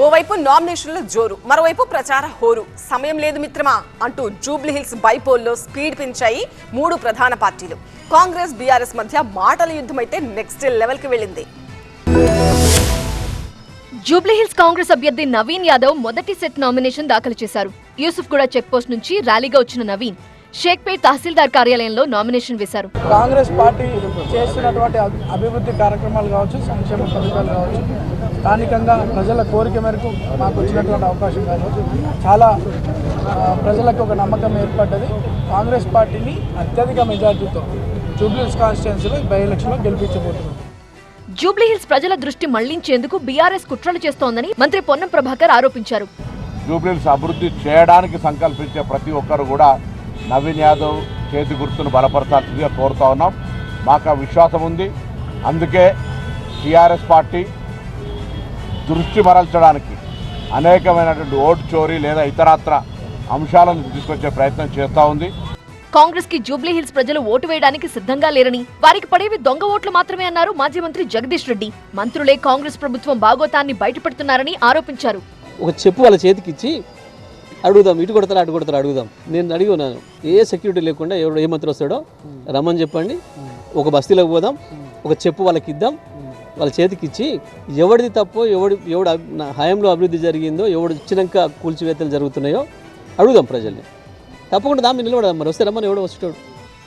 ఓవైపు నామినేషన్ల జోరు మరోవైపు ప్రచార హోరు. సమయం లేదు మిత్రమా అంటూ జూబ్లీ హిల్స్ బైపోల్లో స్పీడ్ పెంచాయి మూడు ప్రధాన పార్టీలు. కాంగ్రెస్ బీఆర్ఎస్ మధ్య మాటల యుద్ధం అయితే నెక్స్ట్ లెవెల్కి వెళ్ళింది. జూబ్లీహిల్స్ కాంగ్రెస్ అభ్యర్థి నవీన్ యాదవ్ మొదటి సెట్ నామినేషన్ దాఖలు చేశారు. యూసుఫ్ కూడా చెక్ పోస్ట్ నుంచి ర్యాలీగా వచ్చిన నవీన్. షేక్పేట్ తహసీల్దార్ కార్యాలయంలో నామినేషన్ వేశారు. కాంగ్రెస్ పార్టీ చేస్తున్నటువంటి అభి- అభివృద్ధి కార్యక్రమాలు కావచ్చు సంక్షేమ పథకాలు కావచ్చు స్థానికంగా ప్రజల కోరిక మేరకు మాకు వచ్చినటువంటి అవకాశం కావచ్చు చాలా ప్రజలకు ఒక నమ్మకం ఏర్పడ్డది. కాంగ్రెస్ పార్టీని అత్యధిక మెజార్టీతో జూబ్లీస్ కాన్స్టిట్యున్సీలో బై ఎలక్షన్లో గెలిపించబోతున్నాం. జూబ్లీహిల్స్ ప్రజల దృష్టి మళ్ళించేందుకు బీఆర్ఎస్ కుట్రలు చేస్తోందని మంత్రి పొన్నం ప్రభాకర్ ఆరోపించారు. జూబ్లీహిల్స్ అభివృద్ధి చేయడానికి సంకల్పించే ప్రతి ఒక్కరు కూడా నవీన్ యాదవ్ చేతి గుర్తును బలపరచాల్సిందిగా కోరుతా ఉన్నాం. మాకు ఆ విశ్వాసం ఉంది. అందుకే టీఆర్ఎస్ పార్టీ దృష్టి మరల్చడానికి అనేకమైనటువంటి ఓటు చోరీ లేదా ఇతరత్ర అంశాలను తీసుకొచ్చే ప్రయత్నం చేస్తూ ఉంది. కాంగ్రెస్కి జూబ్లీహిల్స్ ప్రజలు ఓటు వేయడానికి సిద్ధంగా లేరని వారికి పడేవి దొంగ ఓట్లు మాత్రమే అన్నారు మాజీ మంత్రి జగదీష్ రెడ్డి. మంత్రులే కాంగ్రెస్ ప్రభుత్వం బాగోతాన్ని బయటపెడుతున్నారని ఆరోపించారు. ఒక చెప్పు వాళ్ళ చేతికి ఇచ్చి అడుగుదాం ఇటు కొడతారా అటు కొడతారా అడుగుదాం. నేను అడిగి ఉన్నాను ఏ సెక్యూరిటీ లేకుండా ఎవడు ఏ మంత్రి వస్తాడో రమ్మని చెప్పండి. ఒక బస్తీలోకి పోదాం ఒక చెప్పు వాళ్ళకి ఇద్దాం వాళ్ళ చేతికి ఇచ్చి ఎవడిది తప్పో ఎవడి ఎవడు హయాంలో అభివృద్ధి జరిగిందో ఎవడు ఇచ్చినాక కూల్చివేతలు జరుగుతున్నాయో అడుగుదాం ప్రజల్ని. తప్పకుండా దాన్ని నిలబడదాం మరి వస్తే రమ్మని ఎవడో వచ్చాడు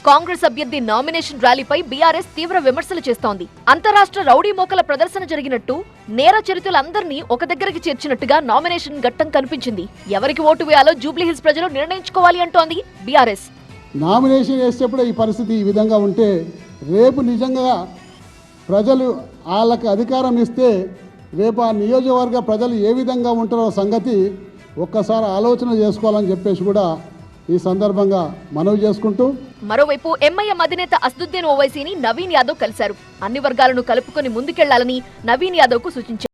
కాంగ్రెస్ అభ్యర్థి నామినేషన్ ర్యాలీపై బీఆర్ఎస్ తీవ్ర విమర్శలు చేస్తోంది. అంతరాష్ట్ర రౌడీ మోకల ప్రదర్శన జరిగినట్టు నేర చరితులందరినీ ఒక దగ్గరికి చేర్చినట్టుగా నామినేషన్ ఘట్టం కనిపించింది. ఎవరికి ఓటు వేయాలో జూబ్లీహిల్స్ ప్రజలు నిర్ణయించుకోవాలి అంటోంది బీఆర్ఎస్. నామినేషన్ వేసేటప్పుడు ఈ పరిస్థితి ఈ విధంగా ఉంటే రేపు నిజంగా ప్రజలు వాళ్ళకి అధికారం ఇస్తే రేపు ఆ నియోజకవర్గ ప్రజలు ఏ విధంగా ఉంటారో సంగతి ఒక్కసారి ఆలోచన చేసుకోవాలని చెప్పేసి కూడా ఈ సందర్భంగా మనవి చేసుకుంటూ మరోవైపు ఎంఐఎం అధినేత అసదుద్దీన్ ఓవైసీని నవీన్ యాదవ్ కలిశారు. అన్ని వర్గాలను కలుపుకొని ముందుకెళ్ళాలని నవీన్ యాదవ్కు సూచించారు.